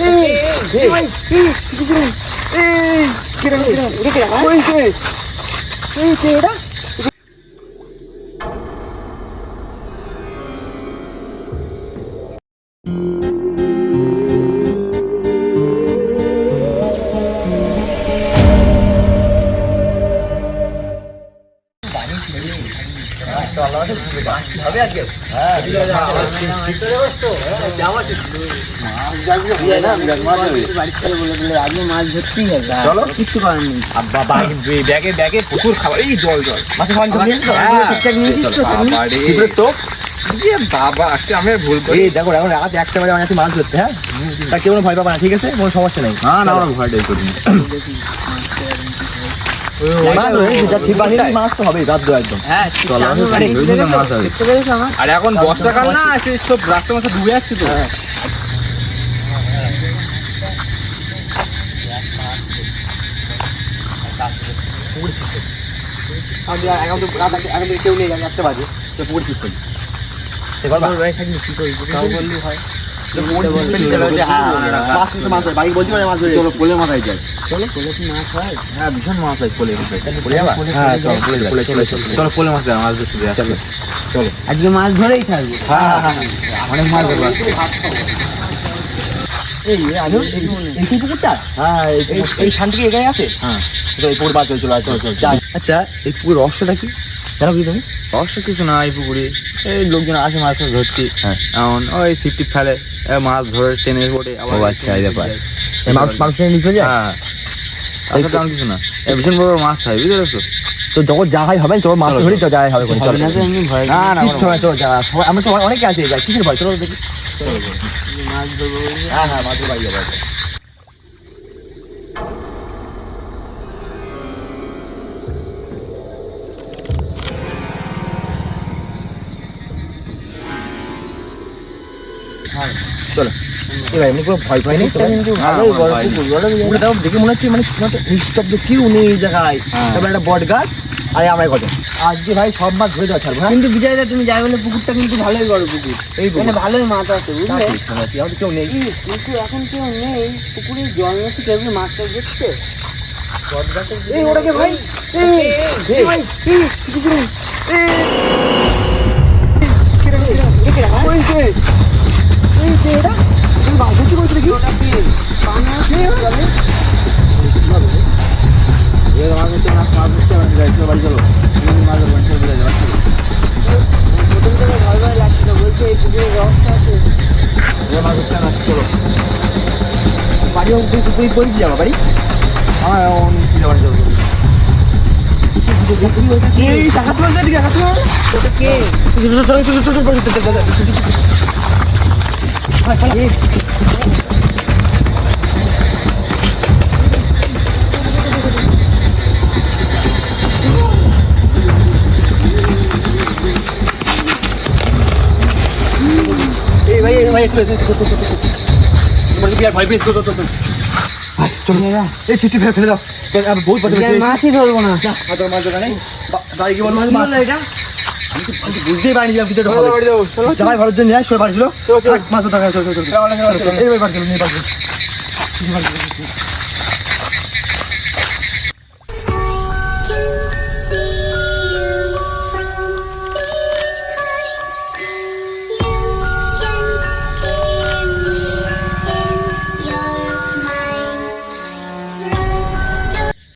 আজকে মাছ ধরতেই হবে চলো। কিচ্ছু করার নেই প্রচুর খাবার এই জল? হ্যাঁ। বাবা আজকে আমি ভুল করি এই দেখো এখন রাত একটা বাজে আমি মাছ ধরতে হ্যাঁ তা কেউ ভয় পাবে না ঠিক আছে কোনো সমস্যা নেই না না আমরা ভয়টাই করি আরে, এখন বর্ষাকাল না সে সব রাস্তা মাসে ডুবে যাচ্ছে তো। এখন তো এখন তো কেউ নেই একটা বাজে তো পুকুর ছিপ ফেলি সে পারবা? তাও বললি হয়। মাছ মাছ ধরে, বাড়ি বলছি মাছ ধরে চলো কোলে মাথায় যাই চলো কোলে কি মাছ হয়? হ্যাঁ ভীষণ মাছ হয় কোলে মাথায় যাবা হ্যাঁ চলো কোলে যাই। কোলে, কোলে, কোলে। চলো কোলে মাছ মাছ ধরতে যাই চলো। চলো। আজকে মাছ ধরেই থাকবে। হ্যাঁ হ্যাঁ হ্যাঁ অনেক মাছ ধরবো এই এই আজও এই এই সেই পুকুরটা? হ্যাঁ এই এই এই আছে? হ্যাঁ। এই পুকুর বাদ চলে চলে আচ্ছা এই পুকুর রহস্যটা কি? তুমি? অবশ্য কিছু না এই পুকুরে। এই লোকজন আসে মাছ ধরতে। হ্যাঁ। এমন ওই সিপটি ফেলে মাছ ধরে টেনে পড়ে আবার আচ্ছা, এই ব্যাপার। মানুষ মানুষ নিয়ে নিচে যায়? হ্যাঁ। তেমন কিছু না। ভীষণ বড় বড় মাছ হয় বুঝতে পেরেছ? তো যখন যা হয় হবে চলো মাছ ধরি তো যাই হবে চলো না না কিচ্ছু না, চলো যা আমরা তো অনেকে আছে যাই। কিসের ভয়? চলো দেখি। মাছ ধরবো। হ্যাঁ হ্যাঁ মাছ বাড়ি চলো এবার এমনি কোনো ভয় ভয় নেই হ্যাঁ, দেখো দেখে মনে হচ্ছে মানে নিস্তব্ধ কেউ নেই এই জায়গায় হ্যাঁ। তারপরে একটা বট গাছ আর আমরা কত আজকে ভাই সব মাছ ধরে দেওয়া ছাড়বো হ্যাঁ কিন্তু বিজয়দা তুমি যাই বলে পুকুরটা কিন্তু ভালোই বড় পুকুর এই। এখানে ভালোই মাছ আছে বুঝলে ঠিক, কেউ নেই কিন্তু এখন কেউ নেই পুকুরে জল নাকি কেউ কি মাছ টাছ দেখছে এই ওটাকে ভাই এই এই ভাই এই কিছু নেই বাড়ি তুই বই যাবা বাড়ি টাকা তুলে ওটা কে চল চল চল চল চল চল এই ভাই এই ভাই একটু একটু একটু একটু তোমার কি আর ভয় পেয়েছো তো তো তো চলো এই চিঠি ফেলে ফেলে দাও আমি বই পড়তে বিজয় মাছই ধরবো না না মাছ মাছ দোকানে দাঁড়িয়ে কি বলবো কি মাছ হলো এটা আমি তো বুঝতেই পারিনি যে হবে যাই ভারত জন্য নিয়ে সবাই বাড়ি ছিল মাছ দেখা চল চল।